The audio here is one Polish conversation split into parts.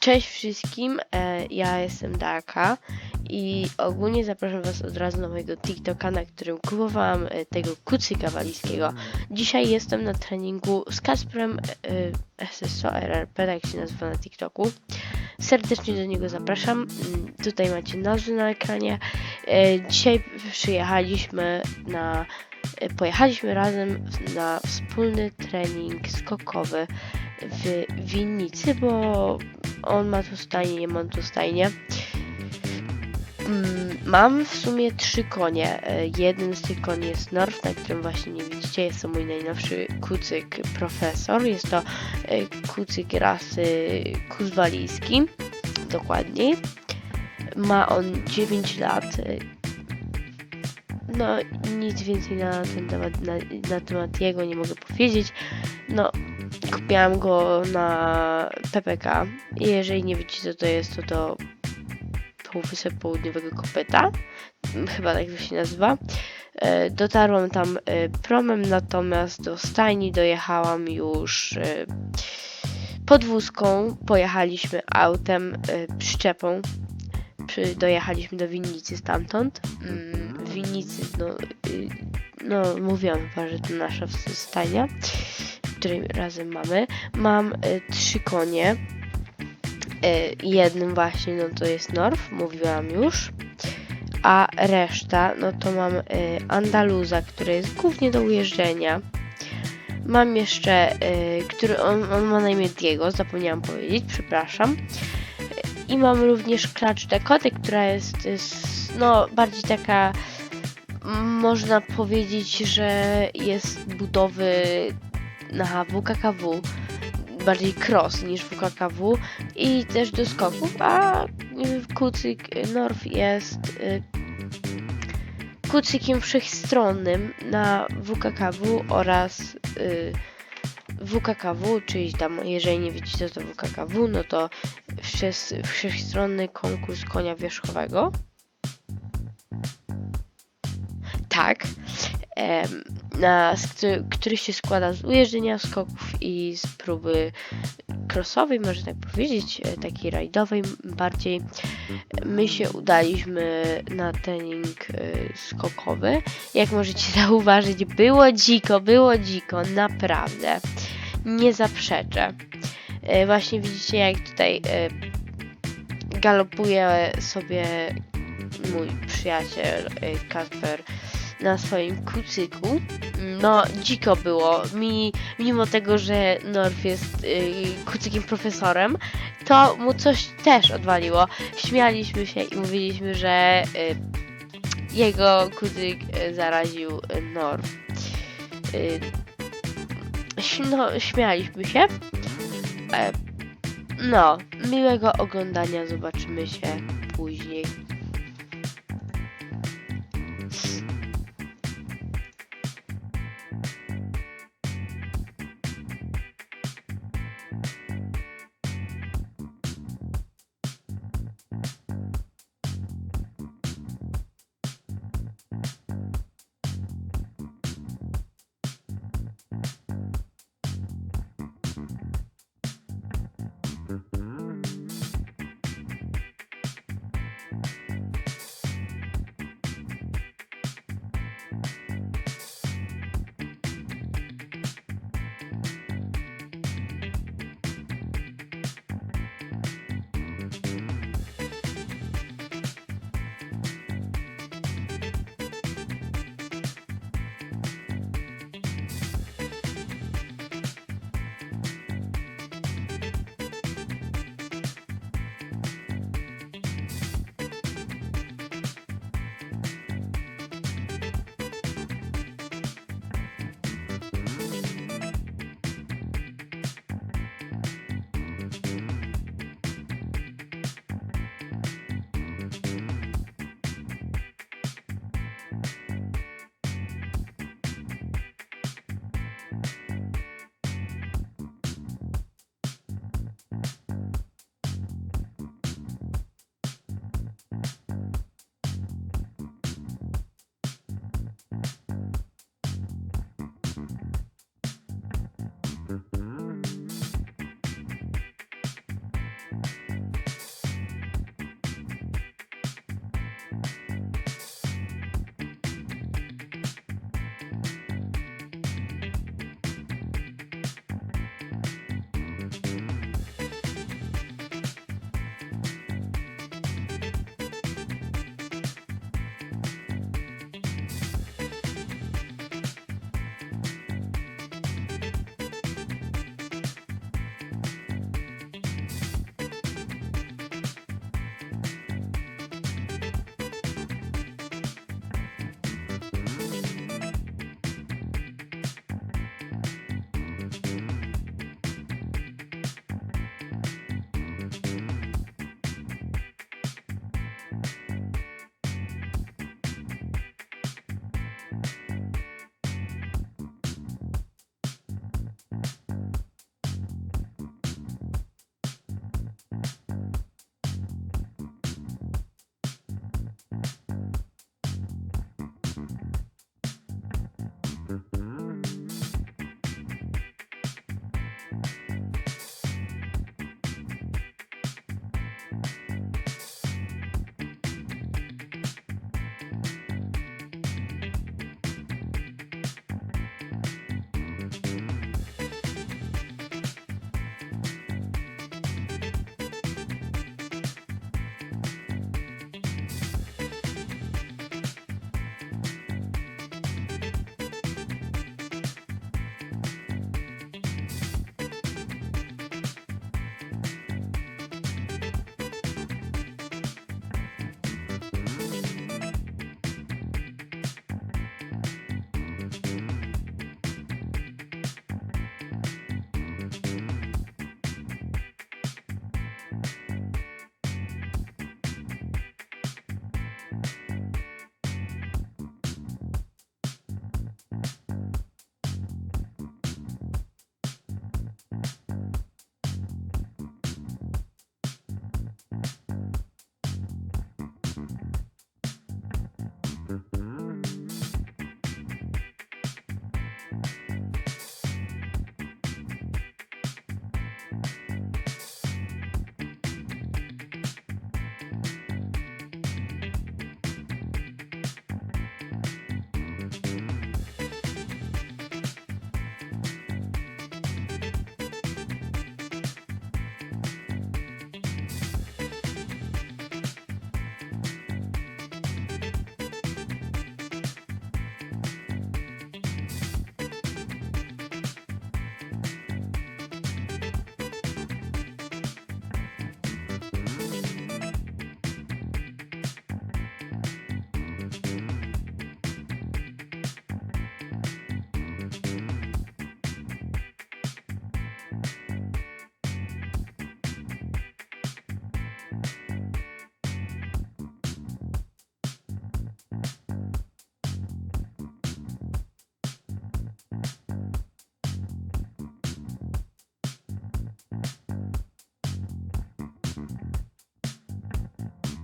Cześć wszystkim, e, ja jestem Darka i ogólnie zapraszam Was od razu na mojego TikToka, na którym kupowałam e, tego kucyka walijskiego. Dzisiaj jestem na treningu z Kasprem e, SSO RRP, tak się nazywa na TikToku. Serdecznie do niego zapraszam. Mm, Tutaj macie nazwę na ekranie. E, Dzisiaj przyjechaliśmy na e, pojechaliśmy razem na wspólny trening skokowy w winnicy, bo on ma tu stajnię, mam tu stajnię. Mm, Mam w sumie trzy konie. E, Jeden z tych koni jest Norf, na którym właśnie nie widzicie. Jest to mój najnowszy kucyk profesor. Jest to e, kucyk rasy kuzwalijski. Dokładniej. Ma on 9 lat. E, No, nic więcej na ten temat, na, na temat jego nie mogę powiedzieć. No, kupiłam go na PPK. Jeżeli nie wiecie co to jest, to to półwysep południowego kopyta. Chyba tak to się nazywa. E, Dotarłam tam e, promem, natomiast do stajni dojechałam już e, podwózką. Pojechaliśmy autem, przyczepą. Przy, dojechaliśmy do winnicy stamtąd. Mm, winnicy, no, y, no mówiłam chyba, że to nasza stajnia, której razem mamy. Mam e, trzy konie. E, jednym właśnie, no to jest Norf, mówiłam już. A reszta, no to mam e, Andaluza, który jest głównie do ujeżdżenia. Mam jeszcze, który on, on ma na imię Diego, zapomniałam powiedzieć, przepraszam. I mam również Klacz Dekoty, która jest, jest no bardziej taka, można powiedzieć, że jest budowy na WKKW, bardziej cross niż WKKW i też do skoków, a y, kucyk y, Norf jest y, kucykiem wszechstronnym na WKKW oraz y, WKKW, czyli tam, jeżeli nie wiecie co to WKKW, no to wszechstronny konkurs konia wierzchowego. Tak. Na, który, który się składa z ujeżdżenia skoków i z próby crossowej, można tak powiedzieć, e, takiej rajdowej bardziej. My się udaliśmy na trening e, skokowy. Jak możecie zauważyć, było dziko, było dziko, naprawdę. Nie zaprzeczę. E, Właśnie widzicie, jak tutaj galopuje sobie mój przyjaciel Kasper na swoim kucyku. No, dziko było. Mi, mimo tego, że Norf jest y, kucykiem profesorem, to mu coś też odwaliło. Śmialiśmy się i mówiliśmy, że y, jego kucyk y, zaraził Norf. Y, ś- no, śmialiśmy się. E, no, miłego oglądania. Zobaczymy się później.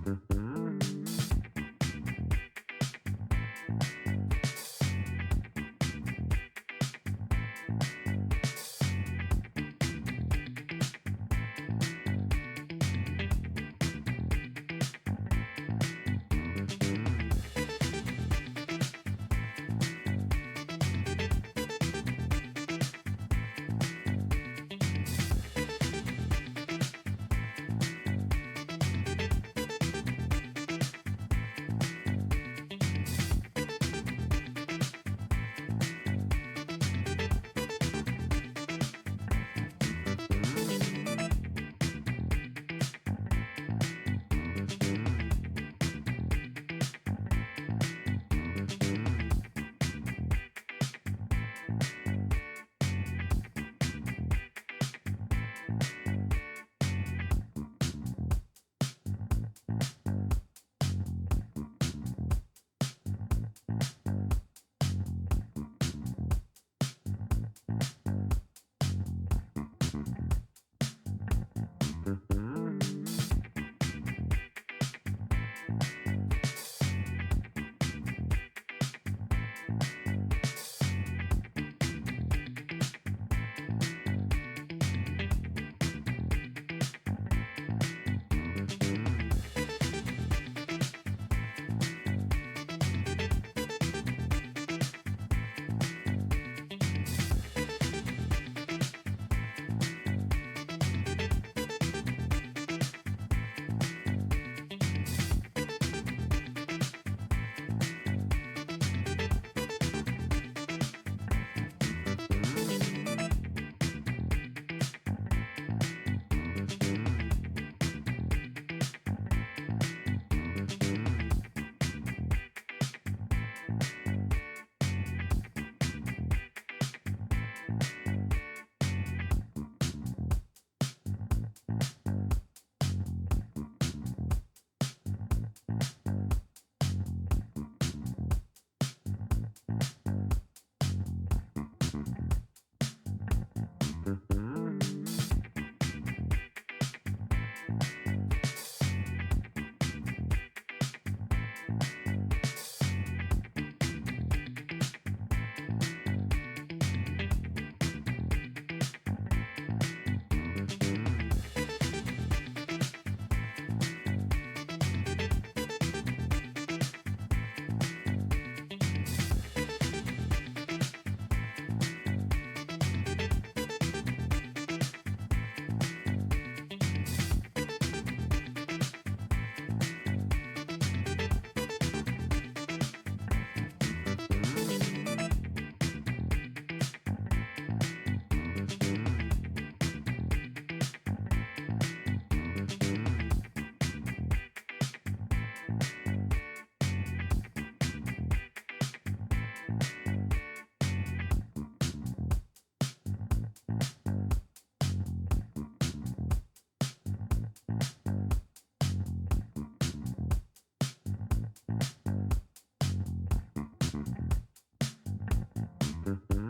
Mm-hmm. Mm-hmm. Mm-hmm. Mm-hmm.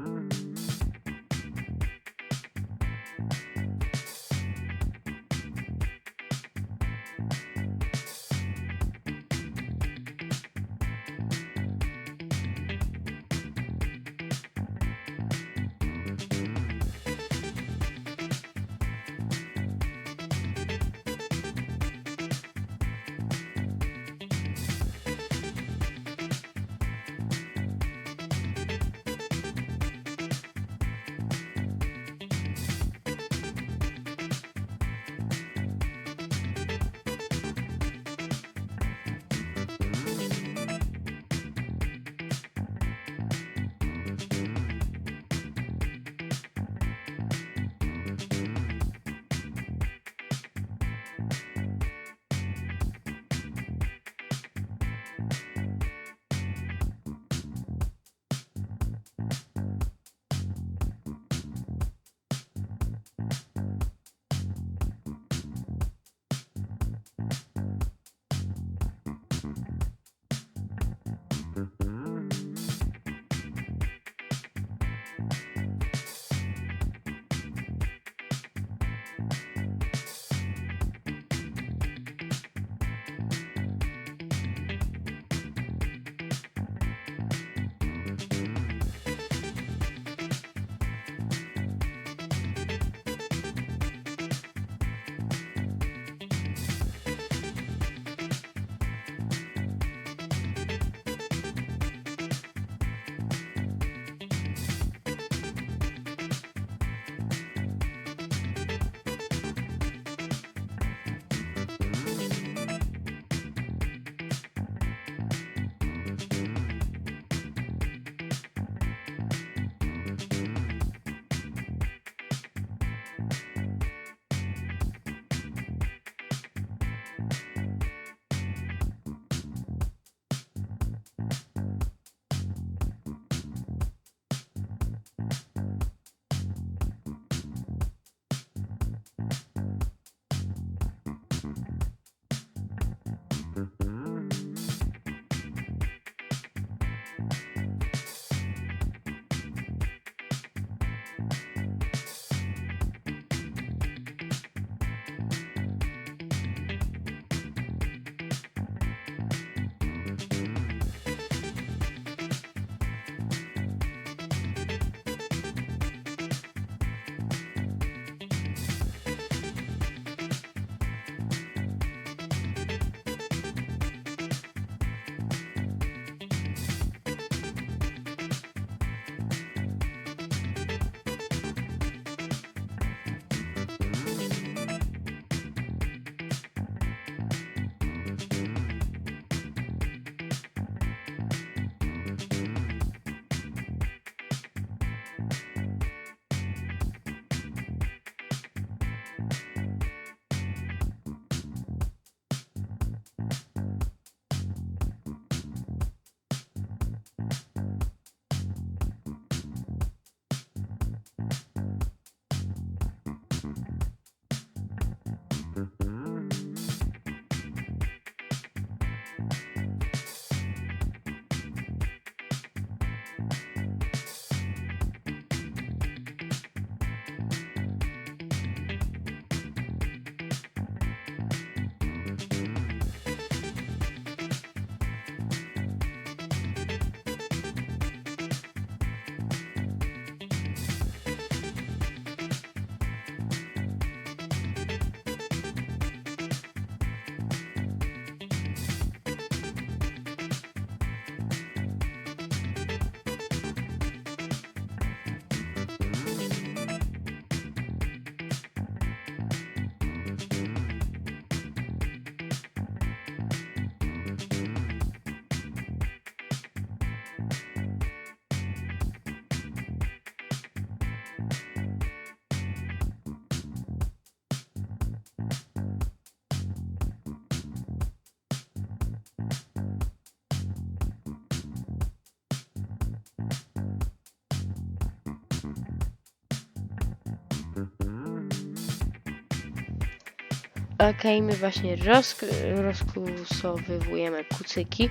Okej, my właśnie rozk rozkusowywujemy kucyki.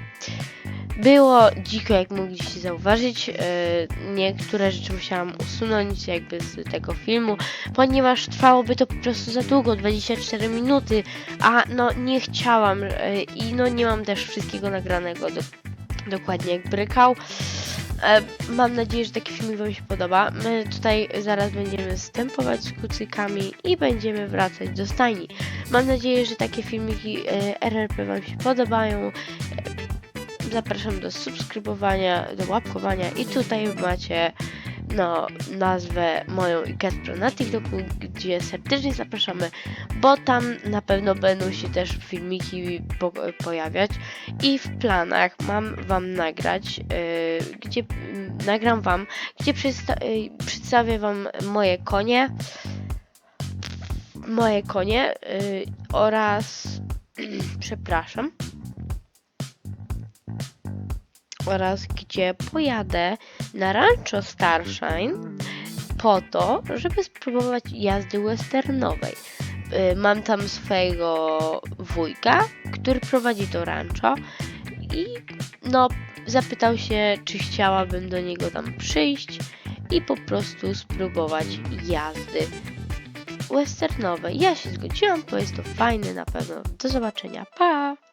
Było dziko, jak mogliście zauważyć. E, niektóre rzeczy musiałam usunąć jakby z tego filmu, ponieważ trwałoby to po prostu za długo, 24 minuty, a no nie chciałam e, i no nie mam też wszystkiego nagranego do, dokładnie jak brykał. E, mam nadzieję, że taki film Wam się podoba. My tutaj zaraz będziemy stępować z kucykami i będziemy wracać do stajni. Mam nadzieję, że takie filmiki e, RRP Wam się podobają. E, Zapraszam do subskrybowania, do łapkowania i tutaj macie no, nazwę moją i Kacpro na TikToku, gdzie serdecznie zapraszamy, bo tam na pewno będą się też filmiki po, pojawiać. I w planach mam wam nagrać, yy, gdzie mm, nagram wam, gdzie przedsta- yy, przedstawię wam moje konie, moje konie yy, oraz przepraszam oraz gdzie pojadę na Rancho Starshine po to, żeby spróbować jazdy westernowej. Y, Mam tam swojego wujka, który prowadzi to rancho i no zapytał się, czy chciałabym do niego tam przyjść i po prostu spróbować jazdy westernowej. Ja się zgodziłam, bo jest to fajne na pewno. Do zobaczenia. Pa!